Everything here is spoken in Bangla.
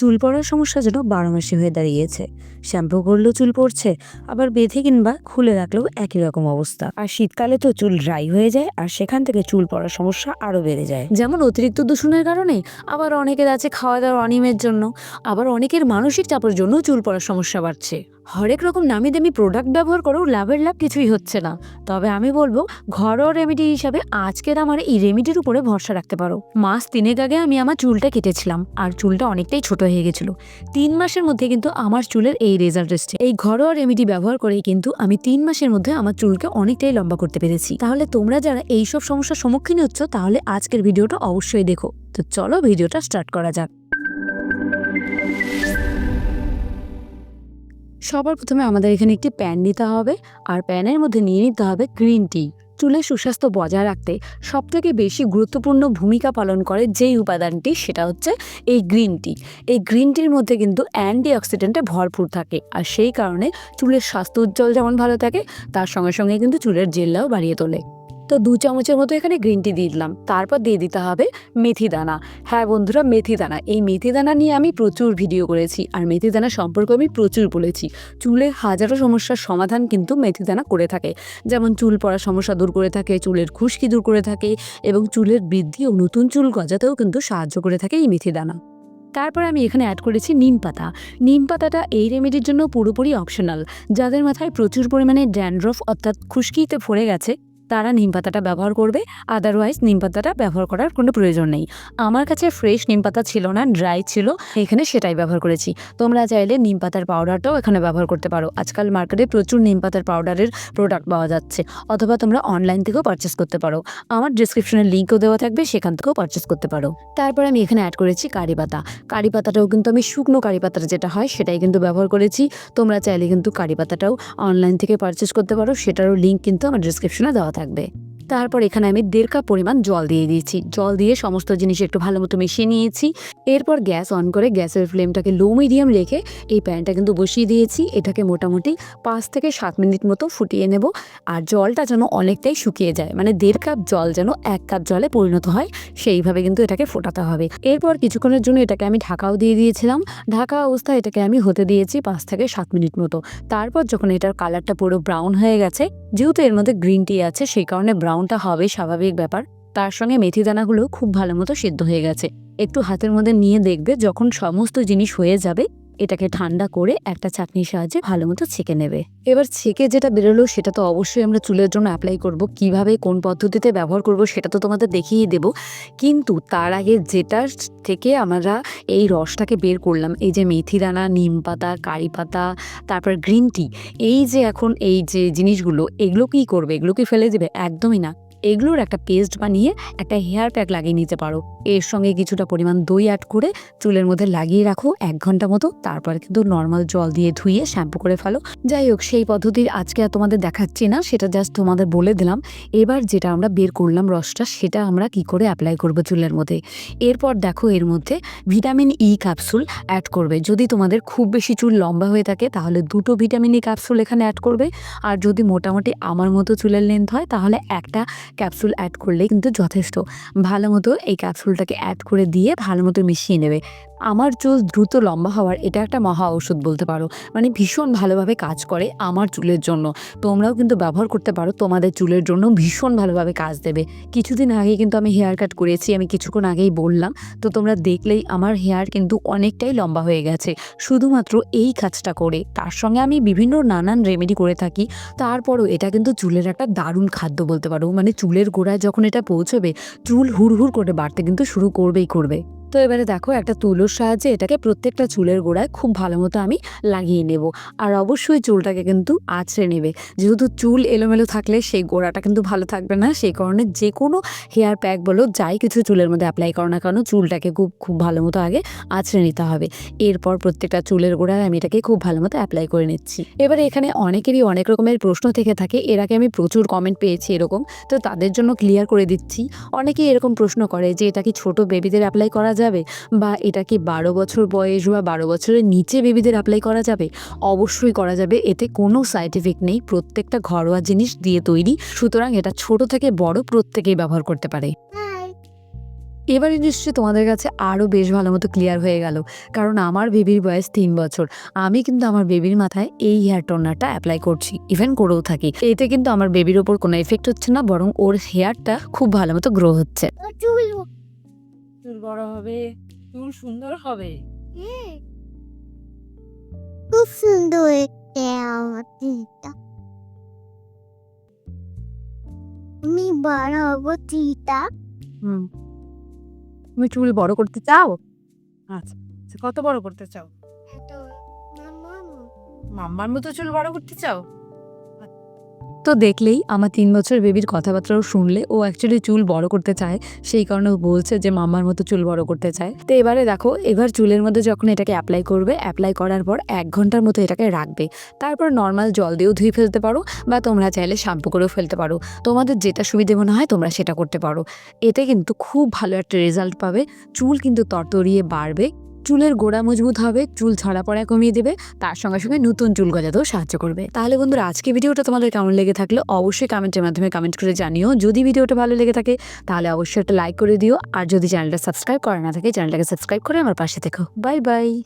চুল পড়ার সমস্যা যেন বারো মাসে হয়ে দাঁড়িয়েছে। শ্যাম্পু করলেও চুল পড়ছে, আবার বেঁধে কিংবা খুলে রাখলেও একই রকম অবস্থা। আর শীতকালে তো চুল ড্রাই হয়ে যায়, আর সেখান থেকে চুল পড়ার সমস্যা আরও বেড়ে যায়। যেমন অতিরিক্ত দূষণের কারণে আবার অনেকের আছে খাওয়া দাওয়ার অনিমের জন্য, আবার অনেকের মানসিক চাপের জন্য চুল পড়ার সমস্যা বাড়ছে। হরেক রকম নামি দামি প্রোডাক্ট ব্যবহার করেও লাভের লাভ কিছুই হচ্ছে না। তবে আমি বলব, ঘরোয়া রেমেডি হিসাবে আজকের আমার এই রেমেডির উপরে ভরসা রাখতে পারো। মাস তিনেক আগে আমি আমার চুলটা কেটেছিলাম, আর চুলটা অনেকটাই ছোট হয়ে গেছিল। তিন মাসের মধ্যে কিন্তু আমার চুলের এই রেজাল্ট এসছে। এই ঘরোয়া রেমেডি ব্যবহার করেই কিন্তু আমি তিন মাসের মধ্যে আমার চুলকে অনেকটাই লম্বা করতে পেরেছি। তাহলে তোমরা যারা এইসব সমস্যার সম্মুখীন হচ্ছ, তাহলে আজকের ভিডিওটা অবশ্যই দেখো। তো চলো ভিডিওটা স্টার্ট করা যাক। সবার প্রথমে আমাদের এখানে একটি প্যান নিতে হবে আর প্যানের মধ্যে নিয়ে নিতে হবে গ্রিন টি। চুলের সুস্বাস্থ্য বজায় রাখতে সবথেকে বেশি গুরুত্বপূর্ণ ভূমিকা পালন করে যেই উপাদানটি সেটা হচ্ছে এই গ্রিন টি। এই গ্রিন টির মধ্যে কিন্তু অ্যান্টি অক্সিডেন্টে ভরপুর থাকে আর সেই কারণে চুলের স্বাস্থ্য উজ্জ্বল যেমন ভালো থাকে, তার সঙ্গে সঙ্গে কিন্তু চুলের জেল্লাও বাড়িয়ে তোলে। তো দু চামচের মতো এখানে গ্রিন টি দিয়ে দিলাম। তারপর দিয়ে দিতে হবে মেথি দানা। হ্যাঁ বন্ধুরা, মেথি দানা। এই মেথি দানা নিয়ে আমি প্রচুর ভিডিও করেছি আর মেথি দানা সম্পর্কে আমি প্রচুর বলেছি। চুলে হাজারো সমস্যার সমাধান কিন্তু মেথি দানা করে থাকে। যেমন চুল পড়ার সমস্যা দূর করে থাকে, চুলের খুশকি দূর করে থাকে এবং চুলের বৃদ্ধি ও নতুন চুল গজাতেও কিন্তু সাহায্য করে থাকে এই মেথি দানা। তারপর আমি এখানে অ্যাড করেছি নিম পাতা। নিম পাতাটা এই রেমেডির জন্য পুরোপুরি অপশনাল যাদের মাথায় প্রচুর পরিমাণে ড্যান্ড্রফ অর্থাৎ খুশকিতে ভরে গেছে তারা নিম পাতাটা ব্যবহার করবে আদারওয়াইজ নিম পাতাটা ব্যবহার করার কোনো প্রয়োজন নেই। আমার কাছে ফ্রেশ নিম পাতা ছিল না ড্রাই ছিল, এখানে সেটাই ব্যবহার করেছি। তোমরা চাইলে নিম পাতার পাউডারটাও এখানে ব্যবহার করতে পারো। আজকাল মার্কেটে প্রচুর নিম পাতার পাউডারের প্রোডাক্ট পাওয়া যাচ্ছে, অথবা তোমরা অনলাইন থেকেও পারচেস করতে পারো। আমার ডিসক্রিপশনের লিঙ্কও দেওয়া থাকবে, সেখান থেকেও পারচেস করতে পারো। তারপর আমি এখানে অ্যাড করেছি কারি পাতা। কারি পাতাটাও কিন্তু আমি শুকনো কারি পাতাটা যেটা হয়, সেটাই কিন্তু ব্যবহার করেছি। তোমরা চাইলে কিন্তু কারি পাতাটাও অনলাইন থেকে পারচেস করতে পারো, সেটারও লিঙ্ক কিন্তু আমার ডিসক্রিপশনে দেওয়া থাকবে তারপর এখানে আমি দেড় কাপ পরিমাণ জল দিয়ে দিয়েছি। জল দিয়ে সমস্ত জিনিস একটু ভালো মতো মিশিয়ে নিয়েছি। এরপর গ্যাস অন করে গ্যাসের ফ্লেমটাকে লো মিডিয়াম রেখে এই প্যানটা কিন্তু বসিয়ে দিয়েছি। এটাকে মোটামুটি পাঁচ থেকে সাত মিনিট মতো ফুটিয়ে নেব। আর জলটা যেন অনেকটাই শুকিয়ে যায় মানে দেড় কাপ জল যেন এক কাপ জলে পরিণত হয়, সেইভাবে কিন্তু এটাকে ফোটাতে হবে। এরপর কিছুক্ষণের জন্য এটাকে আমি ঢাকাও দিয়ে দিয়েছিলাম। ঢাকা অবস্থায় এটাকে আমি হতে দিয়েছি পাঁচ থেকে সাত মিনিট মতো। তারপর যখন এটার কালারটা পুরো ব্রাউন হয়ে গেছে, যেহেতু এর মধ্যে গ্রিন টি আছে, সেই কারণে ব্রাউনটা হবে স্বাভাবিক ব্যাপার। তার সঙ্গে মেথি দানাগুলো খুব ভালো মতো সিদ্ধ হয়ে গেছে। একটু হাতের মধ্যে নিয়ে দেখবে যখন সমস্ত জিনিস হয়ে যাবে এটাকে ঠান্ডা করে একটা চাটনির সাহায্যে ভালো মতো ছেঁকে নেবে। এবার ছেঁকে যেটা বেরোলো সেটা তো অবশ্যই আমরা চুলের জন্য অ্যাপ্লাই করব। কীভাবে, কোন পদ্ধতিতে ব্যবহার করব সেটা তো তোমাদের দেখিয়ে দেব। কিন্তু তার আগে যেটার থেকে আমরা এই রসটাকে বের করলাম, এই যে মেথি দানা, নিম পাতা, কারি পাতা, তারপর গ্রিন টি এই যে এখন এই যে জিনিসগুলো, এগুলো কি করবে? এগুলো কি ফেলে দেবে? একদমই না। এগুলোর একটা পেস্ট বানিয়ে একটা হেয়ার প্যাক লাগিয়ে নিতে পারো। এর সঙ্গে কিছুটা পরিমাণ দই অ্যাড করে চুলের মধ্যে লাগিয়ে রাখো এক ঘণ্টা মতো। তারপর কিন্তু নর্মাল জল দিয়ে ধুয়ে শ্যাম্পু করে ফেলো। যাই হোক, সেই পদ্ধতির আজকে আর তোমাদের দেখাচ্ছি না, সেটা জাস্ট তোমাদের বলে দিলাম। এবার যেটা আমরা বের করলাম রসটা, সেটা আমরা কি করে অ্যাপ্লাই করব চুলের মধ্যে? এরপর দেখো এর মধ্যে ভিটামিন ই ক্যাপসুল অ্যাড করবে। যদি তোমাদের খুব বেশি চুল লম্বা হয়ে থাকে, তাহলে দুটো ভিটামিন ই ক্যাপসুল এখানে অ্যাড করবে। আর যদি মোটামুটি আমার মতো চুলের লেন্থ হয়, তাহলে একটা ক্যাপসুল অ্যাড করলেই কিন্তু যথেষ্ট। ভালো মতো এই ক্যাপসুলটাকে অ্যাড করে দিয়ে ভালো মতো মিশিয়ে নেবে। আমার চুল দ্রুত লম্বা হওয়ার এটা একটা মহা ঔষধ বলতে পারো। মানে ভীষণ ভালোভাবে কাজ করে আমার চুলের জন্য। তোমরাও কিন্তু ব্যবহার করতে পারো, তোমাদের চুলের জন্য ভীষণ ভালোভাবে কাজ দেবে। কিছুদিন আগে কিন্তু আমি হেয়ার কাট করেছি, আমি কিছুক্ষণ আগেই বললাম। তো তোমরা দেখলেই আমার হেয়ার কিন্তু অনেকটাই লম্বা হয়ে গেছে। শুধুমাত্র এই কাজটা করে, তার সঙ্গে আমি বিভিন্ন নানান রেমেডি করে থাকি। তারপরও এটা কিন্তু চুলের একটা দারুণ খাদ্য বলতে পারো। মানে চুলের গোড়ায় যখন এটা পৌঁছবে, চুল হুড়হুড় করে বাড়তে কিন্তু শুরু করবেই করবে। তো এবারে দেখো, একটা তুলোর সাহায্যে এটাকে প্রত্যেকটা চুলের গোড়ায় খুব ভালো মতো আমি লাগিয়ে নেব। আর অবশ্যই চুলটাকে কিন্তু আঁচড়ে নেবে। যেহেতু চুল এলোমেলো থাকলে সেই গোড়াটা কিন্তু ভালো থাকবে না, সেই কারণে যে কোনো হেয়ার প্যাক বলো, যাই কিছু চুলের মধ্যে অ্যাপ্লাই করো না কেন, চুলটাকে খুব খুব ভালো মতো আগে আঁচড়ে নিতে হবে। এরপর প্রত্যেকটা চুলের গোড়ায় আমি এটাকে খুব ভালো মতো অ্যাপ্লাই করে নিচ্ছি। এবারে এখানে অনেকেরই অনেক রকমের প্রশ্ন থেকে থাকে, এর আগে আমি প্রচুর কমেন্ট পেয়েছি এরকম, তো তাদের জন্য ক্লিয়ার করে দিচ্ছি। অনেকেই এরকম প্রশ্ন করে যে, এটা কি ছোটো বেবিদের অ্যাপ্লাই করা যাবে বা এটা কি বারো বছর বয়স বা বারো বছরের নিচে বেবিদের অ্যাপ্লাই করা যাবে? অবশ্যই করা যাবে। এতে কোনো সাইড এফেক্ট নেই। প্রত্যেকটা ঘরোয়া জিনিস দিয়ে তৈরি। সুতরাং এটা ছোট থেকে বড় প্রত্যেকেই ব্যবহার করতে পারে। এবারে নিশ্চয়ই তোমাদের কাছে আরও বেশ ভালো মতো ক্লিয়ার হয়ে গেল। কারণ আমার বেবির বয়স তিন বছর। আমি কিন্তু আমার বেবির মাথায় এই হেয়ার টোনারটা অ্যাপ্লাই করছি। ইভেন করেও থাকি। এতে কিন্তু আমার বেবির ওপর কোনো এফেক্ট হচ্ছে না, বরং ওর হেয়ারটা খুব ভালো মতো গ্রো হচ্ছে। চুল বড় হবে চুল সুন্দর হবে। খুব সুন্দর আমি বড় হব চুলটা হুম। তুমি চুল বড় করতে চাও? আচ্ছা আচ্ছা, কত বড় করতে চাও? মাম্মার মতো চুল বড় করতে চাও? তো দেখলেই আমার তিন বছর বেবির কথাবার্তাও শুনলে ও অ্যাকচুয়ালি চুল বড় করতে চায়, সেই কারণে ও বলছে যে মাম্মার মতো চুল বড় করতে চায়। তো এবারে দেখো, এবার চুলের মধ্যে যখন এটাকে অ্যাপ্লাই করবে অ্যাপ্লাই করার পর এক ঘণ্টার মতো এটাকে রাখবে। তারপর নর্মাল জল দিয়েও ধুয়ে ফেলতে পারো বা তোমরা চাইলে শ্যাম্পু করেও ফেলতে পারো। তোমাদের যেটা সুবিধে মনে হয় তোমরা সেটা করতে পারো। এতে কিন্তু খুব ভালো একটা রেজাল্ট পাবে। চুল কিন্তু তরতরিয়ে বাড়বে। চুলের গোড়া মজবুত হবে, চুল ছড়া পড়া কমিয়ে দেবে, তার সঙ্গে সঙ্গে নতুন চুল গজাতেও সাহায্য করবে। তাহলে বন্ধুরা, আজকে ভিডিওটা তোমাদের কেমন লেগে থাকলে অবশ্যই কমেন্টের মাধ্যমে কমেন্ট করে জানিও। যদি ভিডিওটা ভালো লেগে থাকে, তাহলে অবশ্যই একটা লাইক করে দিও। আর যদি চ্যানেলটা সাবস্ক্রাইব করা না থাকে, চ্যানেলটাকে সাবস্ক্রাইব করে আমার পাশে থেকো। Bye bye.